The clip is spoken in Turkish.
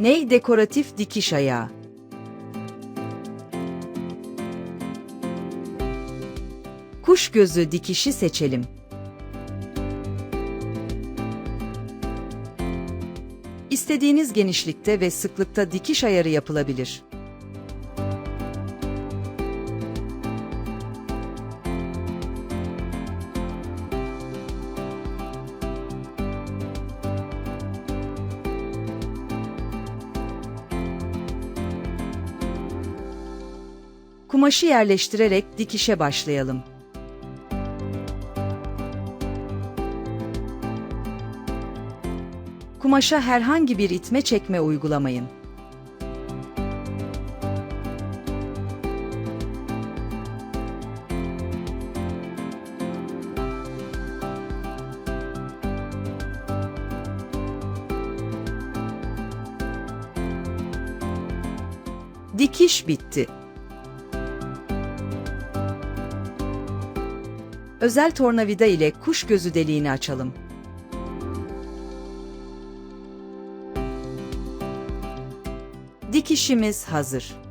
Ney dekoratif dikiş ayağı. Kuş gözü dikişi seçelim. İstediğiniz genişlikte ve sıklıkta dikiş ayarı yapılabilir. Kumaşı yerleştirerek dikişe başlayalım. Kumaşa herhangi bir itme çekme uygulamayın. Dikiş bitti. Özel tornavida ile kuş gözü deliğini açalım. Dikişimiz hazır.